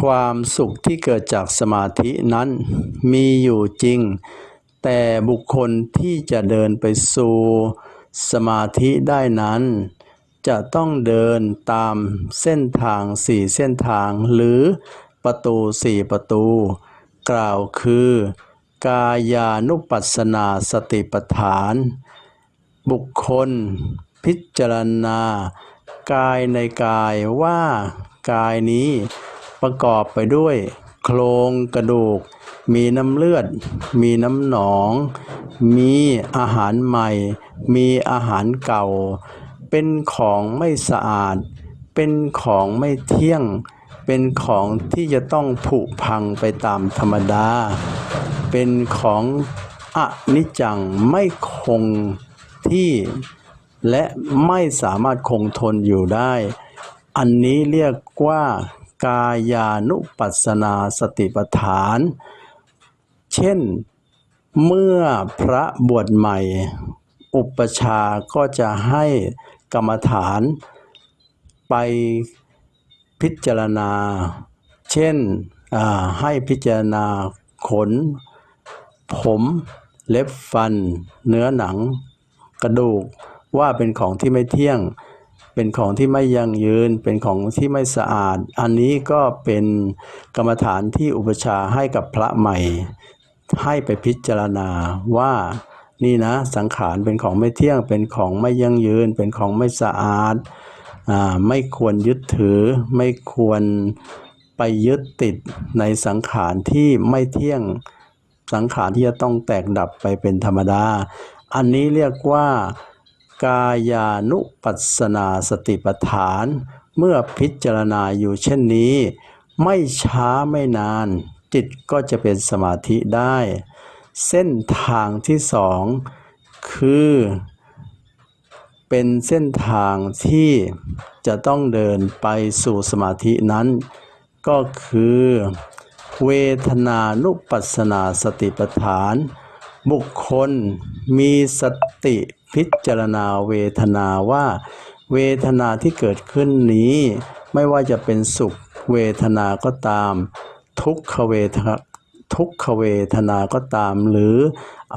ความสุขที่เกิดจากสมาธินั้นมีอยู่จริง แต่บุคคลที่จะเดินไปสู่สมาธิได้นั้น จะต้องเดินตามเส้นทางสี่เส้นทางหรือประตูสี่ประตู กล่าวคือ กายานุปัสสนาสติปัฏฐาน บุคคล พิจารณา กายในกายว่ากายนี้ ประกอบไปด้วย โครงกระดูก มีน้ำเลือด มีน้ำหนอง มีอาหารใหม่ มีอาหารเก่า เป็นของไม่สะอาด เป็นของไม่เที่ยง เป็นของที่จะต้องผุพังไปตามธรรมดา เป็นของอนิจจังไม่คงที่และไม่สามารถคงทนอยู่ได้ อันนี้เรียกว่า กายานุปัสสนาสติปัฏฐาน เช่นเมื่อพระบวชใหม่ อุปชาก็จะให้กรรมฐานไปพิจารณา เช่นให้พิจารณาขน ผมเล็บฟัน เนื้อหนัง กระดูกว่าเป็นของที่ไม่เที่ยง เป็นของที่ไม่ยั่งยืน เป็นของที่ไม่สะอาด อันนี้ก็เป็นกรรมฐานที่อุปชาให้กับพระใหม่ ให้ไปพิจารณาว่านี่นะสังขารเป็นของไม่เที่ยง เป็นของไม่ยั่งยืน เป็นของไม่สะอาดอ่าไม่ควรยึดถือ ไม่ควรไปยึดติดในสังขารที่ไม่เที่ยง สังขารที่จะต้องแตกดับไปเป็นธรรมดา อันนี้เรียกว่า กายานุปัสนาสติปัฏฐาน เมื่อพิจารณาอยู่เช่นนี้ ไม่ช้าไม่นาน จิตก็จะเป็นสมาธิได้ เส้นทางที่สองคือ เป็นเส้นทางที่จะต้องเดินไปสู่สมาธินั้น ก็คือ เวทนานุปัสสนาสติปัฏฐาน บุคคลมีสติ พิจารณาเวทนาว่า เวทนาที่เกิดขึ้นนี้ ไม่ว่าจะเป็นสุขเวทนาก็ตาม ทุกขเวททุกขเวทนาก็ตาม หรือ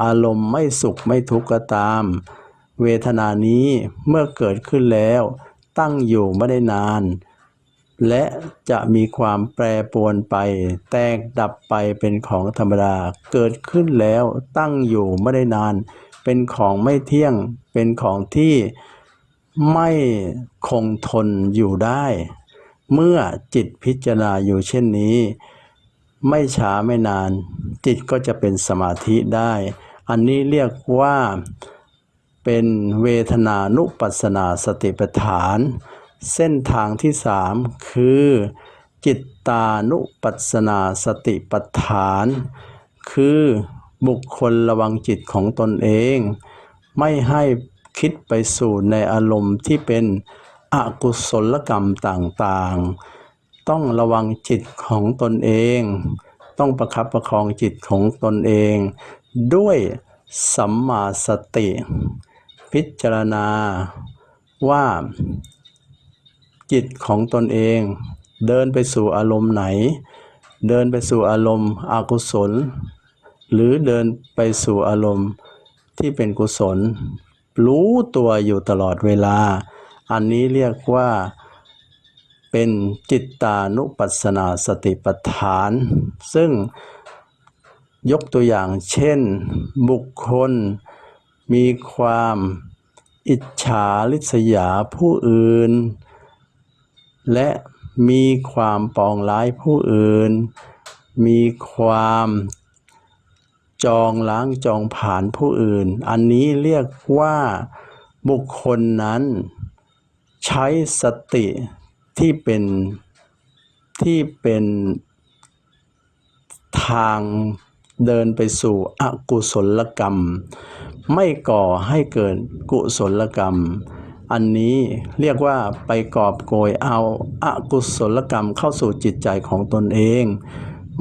อารมณ์ไม่สุขไม่ทุกข์ก็ตาม เวทนานี้เมื่อเกิดขึ้นแล้ว ตั้งอยู่ไม่ได้นาน และจะมีความแปรปรวนไป แตกดับไปเป็นของธรรมดา เกิดขึ้นแล้วตั้งอยู่ไม่ได้นาน เป็นของไม่เที่ยง เป็นของที่ไม่คงทนอยู่ได้ เมื่อจิตพิจารณาอยู่เช่นนี้ ไม่ช้าไม่นาน จิตก็จะเป็นสมาธิได้ อันนี้เรียกว่าเป็นเวทนานุปัสนาสติปัฏฐาน เส้นทางที่สามคือ จิตตานุปัสสนาสติปัฏฐาน คือ บุคคลระวังจิตของตนเอง ไม่ให้คิดไปสู่ในอารมณ์ที่เป็นอกุศลกรรมต่างๆ ต้องระวังจิตของตนเอง ต้องประคับประคองจิตของตนเอง ด้วยสัมมาสติ พิจารณาว่าจิตของตนเอง เดินไปสู่อารมณ์ไหน เดินไปสู่อารมณ์อกุศล หรือเดินไปสู่อารมณ์ที่เป็นกุศล รู้ตัวอยู่ตลอดเวลา อันนี้เรียกว่าเป็นจิตตานุปัสสนาสติปัฏฐาน ซึ่งยกตัวอย่างเช่น บุคคลมีความอิจฉาริษยาผู้อื่น และมีความปองร้ายผู้อื่น มีความ จองล้างจองผ่านผู้อื่น อันนี้เรียกว่าบุคคลนั้น ใช้สติที่เป็นที่เป็นทางเดินไปสู่อกุศลกรรม ไม่ก่อให้เกิดกุศลกรรม อันนี้เรียกว่าไปกอบโกยเอาอากุศลกรรมเข้าสู่จิตใจของตนเอง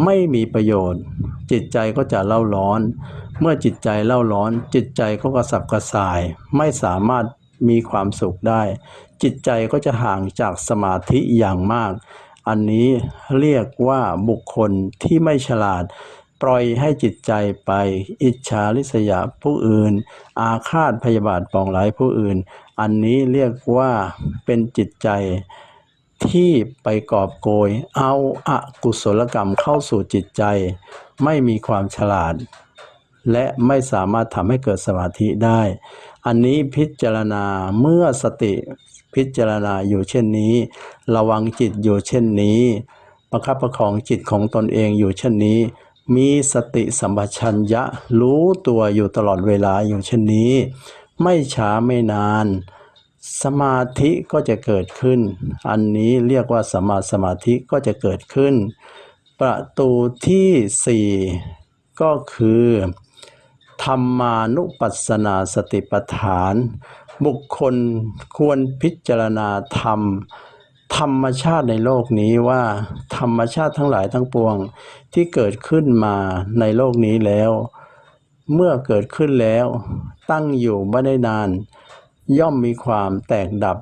ไม่มีประโยชน์ จิตใจก็จะเล่าร้อน เมื่อจิตใจเล่าร้อน จิตใจก็กระสับกระส่าย ไม่สามารถมีความสุขได้ จิตใจก็จะห่างจากสมาธิอย่างมาก อันนี้เรียกว่าบุคคลที่ไม่ฉลาด ปล่อยให้จิตใจไป อิจฉาริษยาผู้อื่น อาฆาตพยาบาทปองร้ายผู้อื่น อันนี้เรียกว่าเป็นจิตใจที่ไปกอบโกย เอาอากุศลกรรมเข้าสู่จิตใจ ไม่มีความฉลาด และไม่สามารถทำให้เกิดสมาธิได้ อันนี้พิจารณาเมื่อสติพิจารณาอยู่เช่นนี้ ระวังจิตอยู่เช่นนี้ ประคับประคองจิตของตนเองอยู่เช่นนี้ มีสติสัมปชัญญะรู้ตัวอยู่ตลอดเวลาอยู่เช่นนี้ ไม่ช้าไม่นาน สมาธิก็จะเกิดขึ้น อันนี้เรียกว่าสมาสมาธิก็จะเกิดขึ้น ประตูที่สี่ก็คือ ธรรมานุปัสสนาสติปัฏฐาน บุคคลควรพิจารณาธรรม ธรรมชาติในโลกนี้ว่า ธรรมชาติทั้งหลายทั้งปวงที่เกิดขึ้นมาในโลกนี้แล้ว เมื่อเกิดขึ้นแล้ว ตั้งอยู่ไม่ได้นาน ย่อมมีความแตกดับ